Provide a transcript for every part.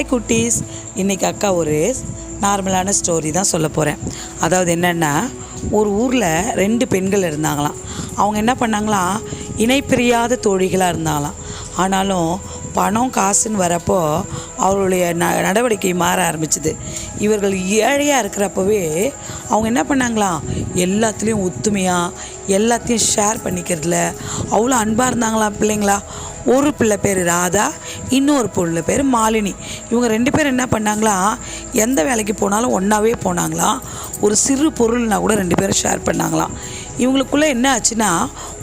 Hi குட்டீஸ். இன்றைக்கி அக்கா ஒரு நார்மலான ஸ்டோரி தான் சொல்ல போகிறேன் அதாவது என்னென்னா ஒரு ஊரில் ரெண்டு பெண்கள் இருந்தாங்களாம். அவங்க என்ன பண்ணாங்களாம் இணைப்பிரியாத தோழிகளாக இருந்தாங்களாம். ஆனாலும் பணம் காசுன்னு வரப்போ அவர்களுடைய ந நடவடிக்கை மாற ஆரம்பிச்சுது. இவர்கள் ஏழையாக இருக்கிறப்பவே அவங்க என்ன பண்ணாங்களாம் எல்லாத்துலேயும் ஒத்துமையாக எல்லாத்தையும் ஷேர் பண்ணிக்கிறதுல அவ்வளோ அன்பாக இருந்தாங்களாம் பிள்ளைங்களா. ஒரு பிள்ளை பேர் ராதா இன்னொரு பொருள் பேர் மாலினி. இவங்க ரெண்டு பேரும் என்ன பண்ணாங்களா? எந்த வேலைக்கு போனாலும் ஒன்றாவே போனாங்களாம் ஒரு சிறு பொருள்னா கூட ரெண்டு பேரும் ஷேர் பண்ணாங்களாம் இவங்களுக்குள்ளே என்ன ஆச்சுன்னா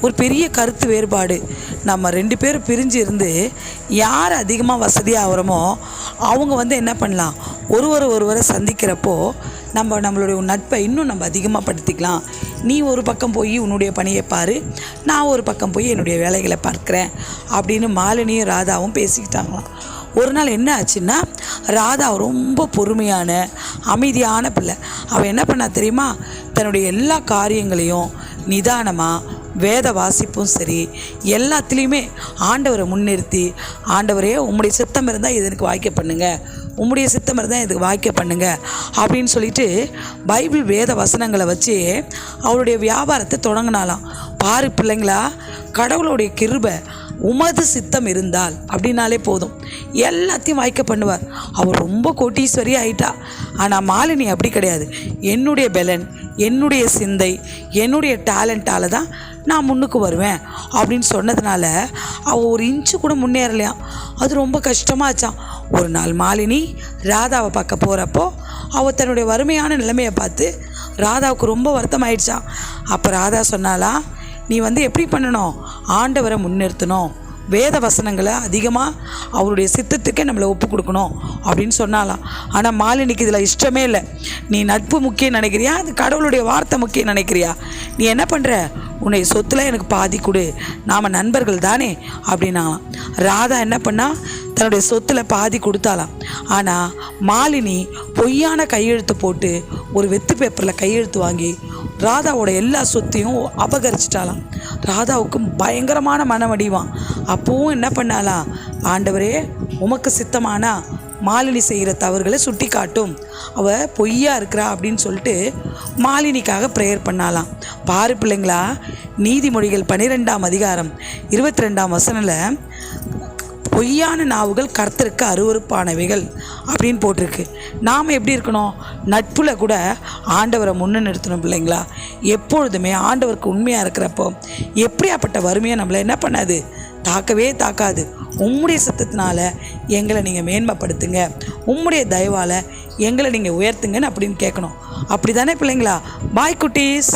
ஒரு பெரிய கருத்து வேறுபாடு. நம்ம ரெண்டு பேரும் பிரிஞ்சு இருந்து யார் அதிகமாக வசதியாகிறோமோ அவங்க வந்து என்ன பண்ணலாம்? ஒருவர் ஒருவரை சந்திக்கிறப்போ நம்ம நம்மளுடைய நட்பை இன்னும் நம்ம அதிகமாக படுத்திக்கலாம். நீ ஒரு பக்கம் போய் உன்னுடைய பணியை பாரு. நான் ஒரு பக்கம் போய் என்னுடைய வேலைகளை பார்க்குறேன். அப்படின்னு மாலினியும் ராதாவும் பேசிக்கிட்டாங்களாம். ஒரு நாள் என்ன ஆச்சுன்னா ராதா ரொம்ப பொறுமையான அமைதியான பிள்ளை. அவள் என்ன பண்ணா தெரியுமா? தன்னுடைய எல்லா காரியங்களையும் நிதானமாக வேத வாசிப்பும் சரி எல்லாத்துலேயுமே ஆண்டவரை முன்னிறுத்தி ஆண்டவரே உம்முடைய சித்தம் இருந்தால் இது எனக்கு வாய்க்க பண்ணுங்கள் உம்முடைய சித்தம் இருந்தால் இதுக்கு வாய்க்க பண்ணுங்க. அப்படின்னு சொல்லிட்டு பைபிள் வேத வசனங்களை வச்சு அவருடைய வியாபாரத்தை தொடங்கினாலாம் பாரு பிள்ளைங்களா கடவுளுடைய கிருபை உமது சித்தம் இருந்தால் அப்படின்னாலே போதும். எல்லாத்தையும் வாய்க்க பண்ணுவார். அவர் ரொம்ப கோட்டீஸ்வரி ஆயிட்டா. ஆனால் மாலினி அப்படி கிடையாது. என்னுடைய பெலன் என்னுடைய சிந்தை என்னுடைய டேலண்ட்டால் தான் நான் முன்னுக்கு வருவேன் அப்படின்னு சொன்னதுனால அவள் ஒரு இன்ச்சு கூட முன்னேறலையாம் அது ரொம்ப கஷ்டமாச்சான் ஒரு நாள் மாலினி ராதாவை பார்க்க போகிறப்போ அவள் தன்னுடைய வறுமையான நிலைமையை பார்த்து ராதாவுக்கு ரொம்ப வருத்தம் ஆயிடுச்சான் அப்போ ராதா சொன்னாலாம் நீ வந்து எப்படி பண்ணணும்? ஆண்டவரை முன்னிறுத்தணும். வேத வசனங்களை அதிகமாக அவருடைய சித்தத்துக்கே நம்மளை ஒப்பு கொடுக்கணும் அப்படின்னு சொன்னாலாம். ஆனால் மாலினிக்கு இதில் இஷ்டமே இல்லை. நீ நட்பு முக்கியம் நினைக்கிறியா? அது கடவுளுடைய வார்த்தை முக்கியம் நினைக்கிறியா? நீ என்ன பண்ணுற உன்னை சொத்துல எனக்கு பாதி கொடு. நாம் நண்பர்கள் தானே? அப்படின்னா ராதா என்ன பண்ணால் தன்னுடைய சொத்தில் பாதி கொடுத்தாலாம் ஆனால் மாலினி பொய்யான கையெழுத்து போட்டு ஒரு வெத்து பேப்பரில் கையெழுத்து வாங்கி ராதாவோட எல்லா சொத்தையும் அபகரிச்சிட்டாலாம் ராதாவுக்கு பயங்கரமான மனமடிவான் அப்பவும் என்ன பண்ணாலாம் ஆண்டவரே உமக்கு சித்தமானா? மாலினி செய்கிற தவறுகளை சுட்டி காட்டும் அவ பொய்யா இருக்கிறா அப்படின்னு சொல்லிட்டு மாலினிக்காக ப்ரேயர் பண்ணாலாம் பாரு பிள்ளைங்களா நீதிமொழிகள் பன்னிரெண்டாம் அதிகாரம் இருபத்தி ரெண்டாம் வசனில் பொய்யான நாவுகள் கர்த்தருக்கு அருவருப்பானவைகள் அப்படின்னு போட்டிருக்கு. நாம் எப்படி இருக்கணும்? நட்புல கூட ஆண்டவரை முன்னே நிறுத்தணும் பிள்ளைங்களா? எப்பொழுதுமே ஆண்டவருக்கு உண்மையாக இருக்கிறப்போ எப்படியாப்பட்ட வறுமையை நம்மளை என்ன பண்ணாது? தாக்கவே தாக்காது. உம்முடைய சத்தத்தினால எங்களை நீங்கள் மேன்மைப்படுத்துங்க. உம்முடைய தயவால் எங்களை நீங்கள் உயர்த்துங்கன்னு அப்படின்னு கேட்கணும். அப்படி தானே பிள்ளைங்களா? பாய் குட்டீஸ்.